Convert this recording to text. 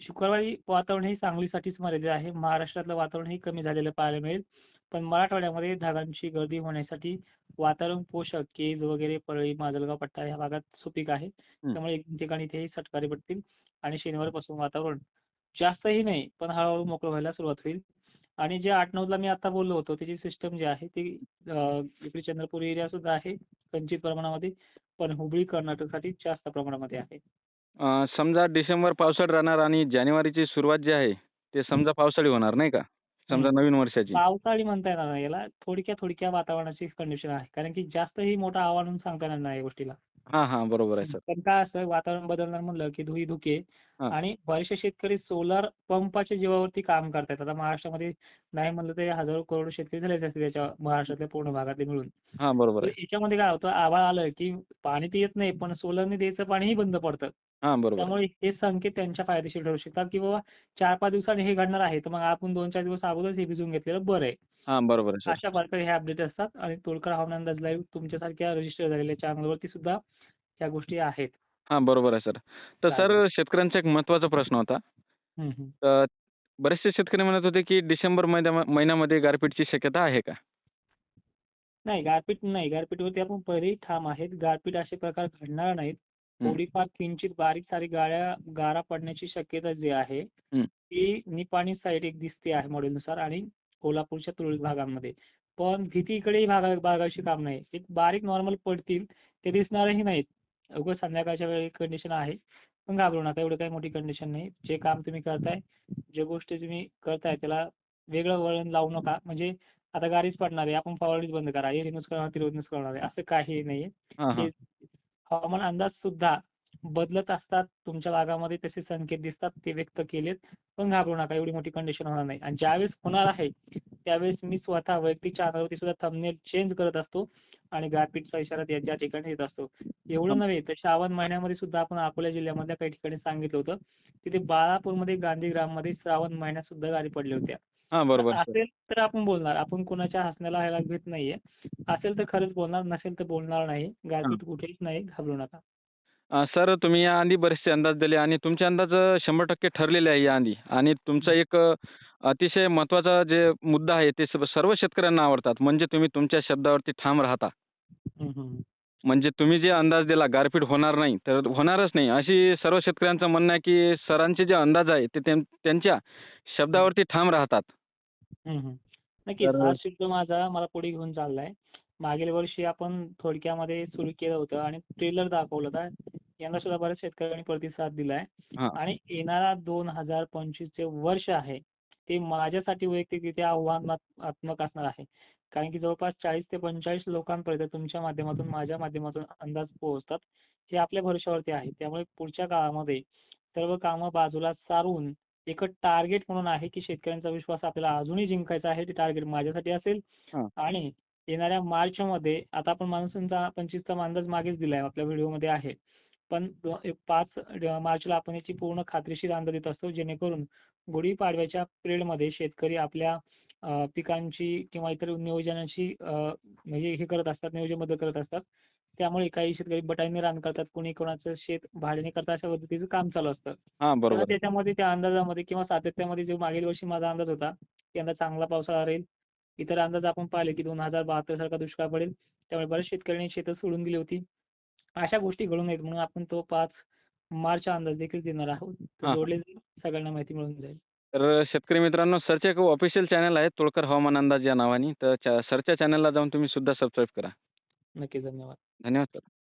शुक्रवारी वातावरण हे सांगलीसाठीच मर्यादित आहे. महाराष्ट्रातलं वातावरण हे कमी झालेलं पाहायला मिळेल. पण मराठवाड्यामध्ये ढगांची गर्दी होण्यासाठी वातावरण पोषक केज वगैरे परळी, माजलगाव पट्टा या भागात सुपीक आहे. त्यामुळे एक ठिकाणी इथे सटवारी पडतील आणि शनिवारपासून वातावरण जास्तही नाही, पण हळू मोकळं व्हायला सुरुवात होईल. आणि जे 8-9ला मी आता बोललो होतो, त्याची सिस्टम जी आहे ती इकडे चंद्रपूर एरिया सुद्धा आहे किंचित प्रमाणामध्ये. पण हुबळी, कर्नाटकसाठी जास्त प्रमाणामध्ये आहे. समजा डिसेंबर पावसाळी राहणार आणि जानेवारीची सुरुवात जी आहे, ते समजा पावसाळी होणार नाही का? समजा हं. नवीन वर्षाची. पावसाळी म्हणता येणार नाही याला. थोडक्या-थोडक्या वातावरणाची कंडिशन आहे. कारण की जास्तही मोठं आव्हान म्हणून सांगता येणार नाही या गोष्टीला. हां, हां. बरोबर आहे सर. पण काय असतं वातावरण बदलणार म्हणलं की धुई-धुके हां. आणि बरेचसे शेतकरी सोलार पंपाच्या जीवावरती काम करतायत. आता महाराष्ट्रामध्ये नाही म्हणलं तरी हजारो करोड शेतकरी झालेले असतील त्याच्या महाराष्ट्रातल्या पूर्ण भागातले मिळून. हां, बरोबर तर आहे. याच्यामध्ये काय होतं आभाळ आलं की पाणी तर येत नाही, पण सोलरने द्यायचं पाणीही बंद पडतं. हां, बरोबर आहे. त्यामुळे हे संकेत त्यांच्या फायदेशीर ठरू शकतात की बाबा 4-5 दिवसांनी हे घडणार आहे, तर मग आपण 2-4 दिवस अगोदरच हे भिजवून घेतलेलं बरं आहे. हां, बरोबर आहे सर. अशा प्रकारे हे अपडेट असतात आणि तोडकर हवामान अंदाज लाईव्ह तुमच्यासारख्या रजिस्टर झालेल्या चॅनलवरती सुद्धा ह्या गोष्टी आहेत. हां, बरोबर आहे सर. तर सर चालेल. शेतकऱ्यांचा एक महत्त्वाचा प्रश्न होता. हं, हं. तर बरेचसे शेतकरी म्हणत होते की डिसेंबर महिन्या महिन्यामध्ये गारपीटची शक्यता आहे का? नाही गारपीट नाही. गारपीटवरती आपण पहिलेही ठाम आहेत. गारपीट असे प्रकार घडणार नाहीत. हं. थोडीफार किंचित बारीक-सारीक गाड्या गारा पडण्याची शक्यता जी आहे, हं. ती निपाणी साईड एक दिसते आहे मॉडेलनुसार आणि कोल्हापूरच्या तुरळक भागांमध्ये. पण भीती इकडेही बाळगायची काम नाही. एक बारीक नॉर्मल पडतील, ते दिसणारही नाहीत. उगाच संध्याकाळच्या वेळी कंडिशन आहे. पण घाबरू नका. एवढी काही मोठी कंडिशन नाही. जे काम तुम्ही करताय, जे गोष्टी तुम्ही करताय त्याला वेगळं वळण लावू नका. म्हणजे आता गारीच पडणार आहे, आपण फवारणीच बंद करा. हे रिमूव्ह करणार, ते रिमूव्ह करणार आहे. असं काही नाहीये. हां, हां. ते हवामान अंदाज सुद्धा बदलत असतात. तुमच्या भागामध्ये तसे संकेत दिसतात. ते व्यक्त केलेत. पण घाबरू नका. एवढी मोठी कंडिशन होणार नाही. आणि ज्यावेळेस होणार आहे, त्यावेळेस मी स्वतः वैयक्तिक चॅनलवरती सुद्धा थंबनेल चेंज करत असतो आणि गारपीटचा इशारा त्या ठिकाणी देत असतो. एवढं. नव्हे तर श्रावण महिन्यामध्ये सुद्धा आपण अकोला जिल्ह्यामधल्या काही ठिकाणी सांगितलं होतं. तिथे बाळापूरमध्ये गांधीग्राममध्ये श्रावण महिन्यात सुद्धा गारी पडल्या होत्या. हां. असेल तर आपण बोलणार. आपण कुणाच्या हसण्याला ह्याला घेत नाहीये. असेल तर खरंच बोलणार, नसेल तर बोलणार नाही. गारपीट कुठेच नाही. घाबरू नका. सर तुम्ही याआधी बरेचसे अंदाज दिले आणि तुमचे अंदाज अ, 100% ठरलेले आहे याआधी आणि तुमचा एक अतिशय महत्त्वाचा जे मुद्दा आहे ते सर्व शेतकऱ्यांना आवडतात. म्हणजे तुम्ही तुमच्या शब्दावरती ठाम राहता. म्हणजे तुम्ही जे अंदाज दिला गारपीट होणार नाही, तर होणारच नाही. अशी सर्व शेतकऱ्यांचं म्हणणं आहे की सरांचे जे अंदाज आहे ते त्यां त्यांच्या शब्दावरती ठाम राहतात. हं, हं. नक्कीच. तर हा शब्द माझा मला पुढे घेऊन चाललाय. मागील वर्षी आपण थोडक्यामध्ये सुरू केलं होतं आणि ट्रेलर दाखवला होता. यंदा सुद्धा बऱ्याच शेतकऱ्यांनी प्रतिसाद दिलाय हां. आणि येणारा 2025 चे वर्ष आहे, ते माझ्यासाठी वैयक्तिकरित्या आव्हानात्मक असणार आहे. कारण की जवळपास 40 ते 45 लोकांपर्यंत तुमच्या माध्यमातून, माझ्या माध्यमातून अंदाज पोहोचतात. हे आपल्या भरोश्यावरती आहे. त्यामुळे पुढच्या काळामध्ये सर्व कामं बाजूला सारून एक टार्गेट म्हणून आहे की शेतकऱ्यांचा विश्वास आपल्याला अजूनही जिंकायचा आहे. ते टार्गेट माझ्यासाठी असेल. आणि येणाऱ्या मार्चमध्ये आता आपण मान्सूनचा 25चा अंदाज मागेच दिलाय आपल्या व्हिडिओमध्ये आहे. पण दो 5 अ, मार्चला आपण याची पूर्ण खात्रीशीर अंदाज देत असतो. जेणेकरून गुढीपाडव्याच्या पिरियडमध्ये शेतकरी आपल्या पिकांची किंवा इतर नियोजनाची म्हणजे हे करत असतात, नियोजनबद्ध करत असतात. त्यामुळे काही शेतकरी बटाईने रान करतात, कुणी कोणाचं शेत भाड्याने करतात. अशा पद्धतीचं काम चालू असतं. हां, बरोबर. त्याच्यामध्ये त्या अंदाजामध्ये किंवा सातत्यामध्ये जो मागील वर्षी माझा अंदाज होता, यंदा चांगला पावसाळा राहील. इतर अंदाज आपण पाहिले की 2072 सारखा दुष्काळ पडेल. त्यामुळे बऱ्याच शेतकऱ्यांनी शेतं सोडून दिली होती. अशा गोष्टी घडू नयेत म्हणून आपण तो 5 मार्चचा अंदाज देखील देणार आहोत. हां. जोडले जाईल, सगळ्यांना माहिती मिळून जाईल. तर शेतकरी मित्रांनो सरचे एक ऑफिशियल चॅनल आहे तोडकर हवामान अंदाज या नावाने. तर च्या सरच्या चॅनलला जाऊन तुम्ही सुद्धा सबस्क्राईब करा. नक्की. धन्यवाद. धन्यवाद सर.